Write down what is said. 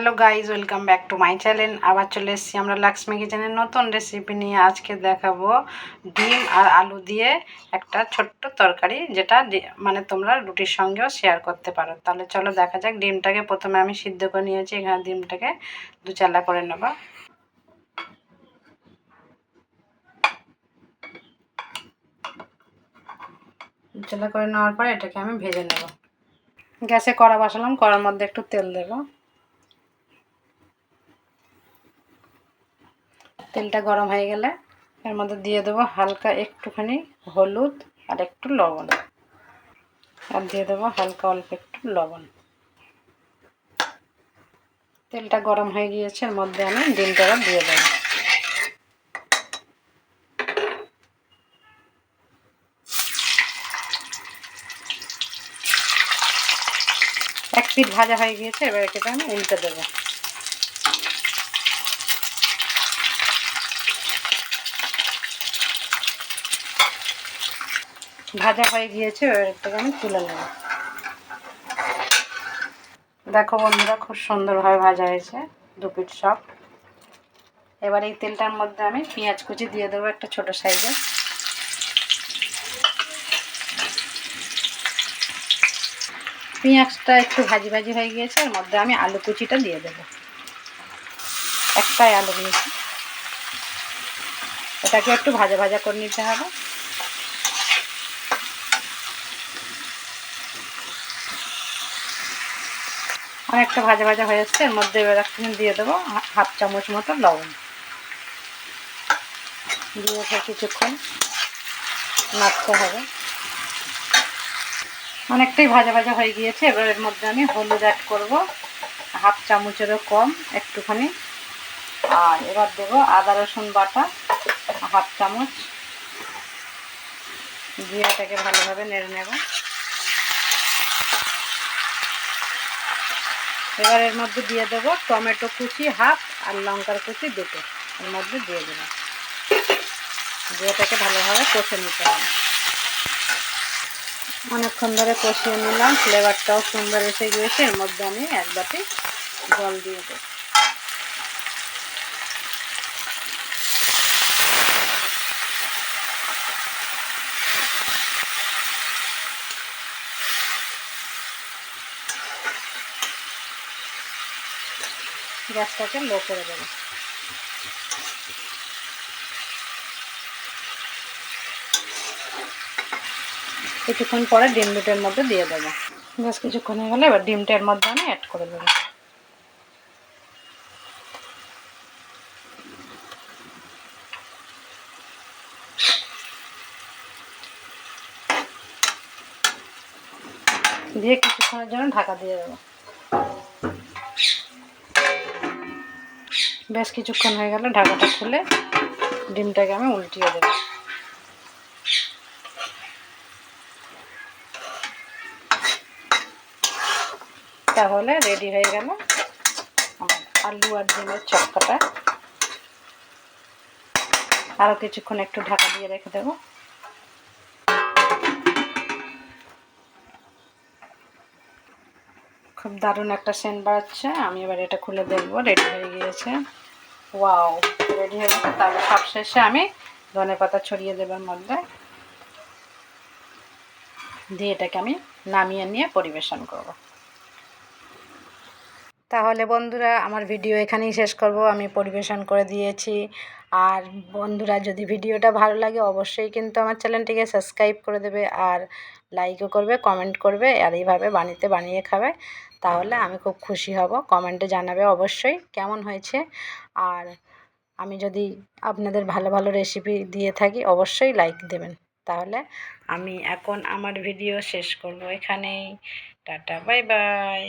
Hello guys welcome back to my channel. আবার চলে এসেছি আমরা লাক্সমি কিচেনের নতুন রেসিপি নিয়ে। আজকে দেখাবো ডিম আর আলু দিয়ে একটা ছোট্ট তরকারি, যেটা মানে তোমরা রুটির সঙ্গেও শেয়ার করতে পারো। তাহলে চলো দেখা যাক ডিমটাকে প্রথমে আমি সিদ্ধ করে নিয়েছি, এখানে ডিমটাকে দু চালা করে নেব। দু চালা করে নেওয়ার পরে এটাকে আমি ভেজে নেব। গ্যাসে কড়া বসালাম, কড়ার মধ্যে একটু তেল দেবো। তেলটা গরম হয়ে গেলে এর মধ্যে দিয়ে দেবো হালকা একটুখানি হলুদ আর একটু লবণ। আর দিয়ে দেবো হালকা অল্প একটু লবণ। তেলটা গরম হয়ে গিয়েছে, এর মধ্যে আমি ডিমটা দিয়ে দেবো। এক পিঠ ভাজা হয়ে গিয়েছে, এবার এটাকে আমি উল্টে দেবো। ভাজা হয়ে গিয়েছে এটাকে আমি তুলে নেব। দেখো বন্ধুরা, খুব সুন্দরভাবে ভাজা হয়েছে, দু পিঠ সব। এবার এই তেলটার মধ্যে আমি পেঁয়াজ কুচি দিয়ে দেবো একটা ছোট সাইজের পেঁয়াজটা একটু ভাজি ভাজি হয়ে গিয়েছে, এর মধ্যে আমি আলু কুচিটা দিয়ে দেবো। একটাই আলু নিয়েছি এটাকে একটু ভাজা ভাজা করে নিতে হবে। অনেকটা ভাজা ভাজা হয়ে যাচ্ছে এর মধ্যে এবার একটুখানি দিয়ে দেবো হাফ চামচ মতো লবণ। দিয়ে এবার কিছুক্ষণ নাড়তে হবে। অনেকটাই ভাজা ভাজা হয়ে গিয়েছে, এবার এর মধ্যে আমি হলুদ অ্যাড করব, হাফ চামচেরও কম একটুখানি। আর এবার দেবো আদা রসুন বাটা, হাফ চামচ। দিয়ে এটাকে ভালোভাবে নেড়ে নেব। এবার এর মধ্যে দিয়ে দেবো টমেটো কুচি হাফ আর লঙ্কার কুচি দুটো। এর মধ্যে দিয়ে দেবো। দিয়ে এটাকে ভালোভাবে কষে নিতে হবে। অনেকক্ষণ ধরে কষিয়ে নিলাম। ফ্লেভারটাও সুন্দর এসে গিয়েছে। এর মধ্যে আমি এক বাটি জল দিয়ে দেবো। গ্যাসটাকে লো করে দেবো। কিছুক্ষণ পরে ডিম দুটোর মধ্যে দিয়ে দেবো। বেশ কিছুক্ষণ হয়ে গেলে এবার ডিমটার মধ্যে আমি অ্যাড করে দেবো। দিয়ে কিছুক্ষণের জন্য ঢাকা দিয়ে দেবো। বেশ কিছুক্ষণ হয়ে গেল, ঢাকাটা খুলে ডিমটাকে আমি উল্টিয়ে দেব। তাহলে রেডি হয়ে গেল আলু আর ডিমের চক্কাটা আরও কিছুক্ষণ একটু ঢাকা দিয়ে রেখে দেবো। খুব দারুণ একটা সেন্ট বাড়াচ্ছে আমি এবার এটা খুলে দেখব, রেডি হয়ে গিয়েছে। ওয়াও, রেডি হয়ে গেছে। তারপর সবশেষে আমি ধনে পাতা ছড়িয়ে দেবার মধ্যে দিয়ে এটাকে আমি নামিয়ে নিয়ে পরিবেশন করব। তাহলে বন্ধুরা, আমার ভিডিও এখানেই শেষ করব। আমি পরিবেশন করে দিয়েছি। আর বন্ধুরা, যদি ভিডিওটা ভালো লাগে, অবশ্যই কিন্তু আমার চ্যানেলটিকে সাবস্ক্রাইব করে দেবে আর লাইকও করবে কমেন্ট করবে আর এইভাবে বানিতে বানিয়ে খাবে। তাহলে আমি খুব খুশি হব। কমেন্টে জানাবে অবশ্যই কেমন হয়েছে। আর আমি যদি আপনাদের ভালো ভালো রেসিপি দিয়ে থাকি, অবশ্যই লাইক দেবেন। তাহলে আমি এখন আমার ভিডিও শেষ করব এখানেই। Tata bye bye